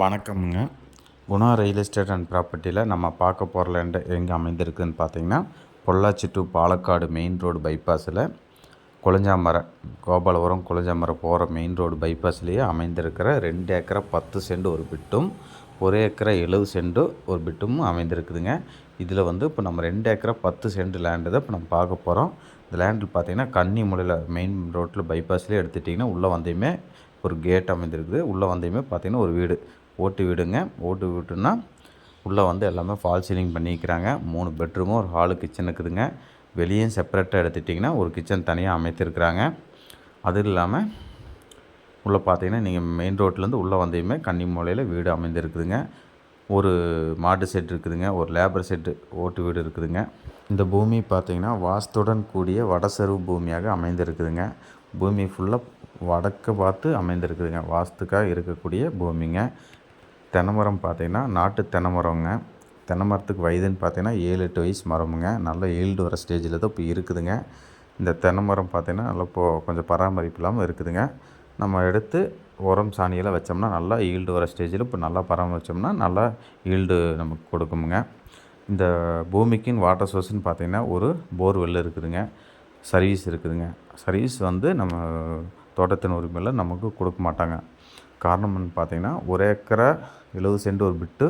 வணக்கம்ங்க. Guna real estate and ப்ராப்பர்ட்டியில் நம்ம பார்க்க போகிற லேண்ட் எங்கே அமைந்திருக்குதுன்னு பார்த்தீங்கன்னா Pollachi to Palakkad main road பைபாஸில் Kulanjamaram Gopalapuram Kulanjamaram போகிற மெயின் ரோடு பைபாஸ்லேயே அமைந்திருக்கிற ரெண்டு ஏக்கரை பத்து சென்ட் ஒரு பிட்டும் ஒரு ஏக்கரை எழுபது சென்ட்டு ஒரு பிட்டும் அமைந்திருக்குதுங்க. இதில் வந்து இப்போ நம்ம ரெண்டு ஏக்கரை பத்து சென்ட் லேண்டு தான் இப்போ நம்ம பார்க்க போகிறோம் இந்த லேண்டில் பார்த்தீங்கன்னா கன்னிமுலையில் மெயின் ரோட்டில் பைபாஸ்லேயே எடுத்துட்டிங்கன்னா உள்ளே வந்தையுமே ஒரு கேட் அமைந்திருக்குது. உள்ளே வந்தையுமே பார்த்தீங்கன்னா ஒரு வீடு. ஓட்டு வீடுங்க. ஓட்டு வீடுன்னா உள்ளே வந்து எல்லாமே ஃபால் சீலிங் பண்ணிக்கிறாங்க. மூணு பெட்ரூமும் ஒரு ஹாலு கிச்சன் இருக்குதுங்க. வெளியும் செப்பரேட்டாக எடுத்துட்டிங்கன்னா ஒரு கிச்சன் தனியாக அமைத்திருக்கிறாங்க. அது இல்லாமல் உள்ளே பார்த்தீங்கன்னா நீங்கள் மெயின் ரோட்லேருந்து உள்ளே வந்தையுமே கன்னிமூலையில் வீடு அமைந்திருக்குதுங்க. ஒரு மாட்டு செட் இருக்குதுங்க. ஒரு லேபர் செட்டு ஓட்டு வீடு இருக்குதுங்க. இந்த பூமி பார்த்தீங்கன்னா வாஸ்துடன் கூடிய வடசெருவு பூமியாக அமைந்திருக்குதுங்க. பூமி ஃபுல்லாக வடக்கு பார்த்து அமைந்திருக்குதுங்க. வாஸ்துக்காக இருக்கக்கூடிய பூமிங்க. தென்னைமரம் பார்த்தீங்கன்னா நாட்டு தென்னைமரங்க. தென்னை மரத்துக்கு வயதுன்னு பார்த்தீங்கன்னா ஏழு எட்டு வயசு மரமுங்க. நல்ல ஈல்டு வர ஸ்டேஜில் தான் இப்போ இருக்குதுங்க. இந்த தென்னை மரம் பார்த்தீங்கன்னா நல்லா இப்போது கொஞ்சம் பராமரிப்பு இல்லாமல் இருக்குதுங்க. நம்ம எடுத்து உரம் சாணியெல்லாம் வச்சோம்னா நல்லா ஈல்டு வர ஸ்டேஜில் இப்போ நல்லா பராமரித்தோம்னா நல்லா ஈல்டு நமக்கு கொடுக்குமுங்க. இந்த பூமிக்குன்னு வாட்டர் சோர்ஸ்னு பார்த்தீங்கன்னா ஒரு போர்வெல் இருக்குதுங்க. சர்வீஸ் இருக்குதுங்க. சர்வீஸ் வந்து நம்ம தோட்டத்தின் உரிமையில் நமக்கு கொடுக்க மாட்டாங்க. காரணம்னு பார்த்தீங்கன்னா ஒரு ஏக்கரை எழுபது சென்ட் ஒரு பிட்டு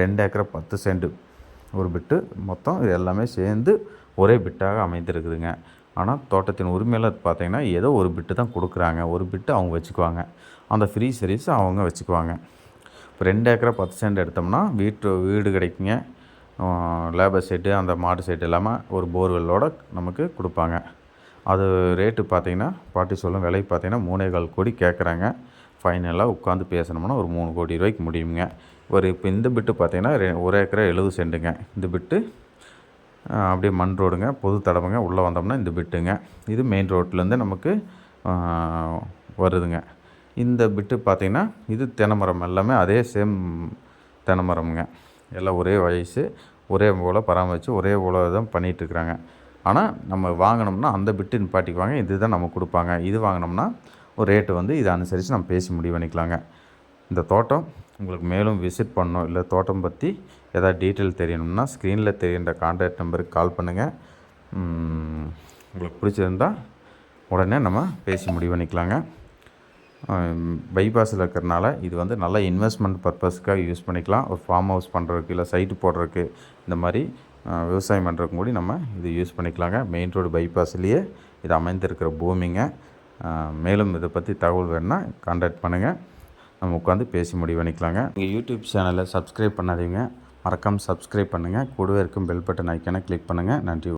ரெண்டு ஏக்கரை பத்து சென்ட் ஒரு பிட்டு மொத்தம் இது எல்லாமே சேர்ந்து ஒரே பிட்டாக அமைந்திருக்குதுங்க. ஆனால் தோட்டத்தின் உரிமையில் பார்த்தீங்கன்னா ஏதோ ஒரு பிட்டு தான் கொடுக்குறாங்க. ஒரு பிட்டு அவங்க வச்சுக்குவாங்க. அந்த ஃப்ரீ சர்வீஸ் அவங்க வச்சுக்குவாங்க. இப்போ ரெண்டு ஏக்கரை பத்து சென்ட் எடுத்தோம்னா வீட்டு வீடு கிடைக்குங்க. லேபர் செட்டு அந்த மாட்டு செட்டு இல்லாமல் ஒரு போர்வெல்லோடு நமக்கு கொடுப்பாங்க. அது ரேட்டு பார்த்தீங்கன்னா பாட்டி சொல்லும் விலை பார்த்தீங்கன்னா மூணே கால் கோடி கேட்குறாங்க. ஃபைனலாக உட்காந்து பேசணும்னா ஒரு மூணு கோடி ரூபாய்க்கு முடியுங்க. ஒரு இப்போ இந்த பிட்டு பார்த்தீங்கன்னா ஒரு ஏக்கரை எழுபது சென்ட்டுங்க. இந்த பிட்டு அப்படியே மண் ரோடுங்க பொது தடவைங்க உள்ளே வந்தோம்னா இந்த பிட்டுங்க இது மெயின் ரோட்லேருந்து நமக்கு வருதுங்க. இந்த பிட்டு பார்த்திங்கன்னா இது தென்னைமரம் எல்லாமே அதே சேம் தென்னைமரம்ங்க. எல்லாம் ஒரே வயசு ஒரே போல் பராமரித்து ஒரே போல் தான் பண்ணிகிட்ருக்குறாங்க ஆனால் நம்ம வாங்கினோம்னா அந்த பிட்டு நிப்பாட்டிக்குவாங்க இது தான் நம்ம கொடுப்பாங்க. இது வாங்கினோம்னா ஒரு ரேட்டு வந்து இதை அனுசரித்து நம்ம பேசி முடிவு பண்ணிக்கலாங்க. இந்த தோட்டம் உங்களுக்கு மேலும் விசிட் பண்ணணும். இல்லை தோட்டம் பற்றி எதாவது டீட்டெயில் தெரியணும்னா ஸ்க்ரீனில் தெரிகின்ற கான்டாக்ட் நம்பருக்கு கால் பண்ணுங்கள் உங்களுக்கு பிடிச்சிருந்தால் உடனே நம்ம பேசி முடிவு பண்ணிக்கலாங்க. பைபாஸில் இருக்கிறனால இது வந்து நல்ல இன்வெஸ்ட்மெண்ட் பர்பஸ்க்காக யூஸ் பண்ணிக்கலாம். ஒரு ஃபார்ம் ஹவுஸ் பண்ணுறதுக்கு இல்லை சைட்டு போடுறதுக்கு இந்த மாதிரி விவசாயம் பண்ணுறதுக்கு கூடி நம்ம இது யூஸ் பண்ணிக்கலாங்க. மெயின் ரோடு பைபாஸ்லேயே இது அமைந்திருக்கிற பூமிங்க. மேலும் இதை பற்றி தகவல் வேணுன்னா கான்டாக்ட் பண்ணுங்கள் நம்ம உட்காந்து பேசி முடிவு பண்ணிக்கலாங்க. எங்கள் யூடியூப் சேனலை சப்ஸ்கிரைப் பண்ணாதீங்க. மறக்காமல் சப்ஸ்கிரைப் பண்ணுங்கள் கூடவே இருக்கும் பெல் பட்டன் ஐக்கானை கிளிக் பண்ணுங்கள் நன்றி.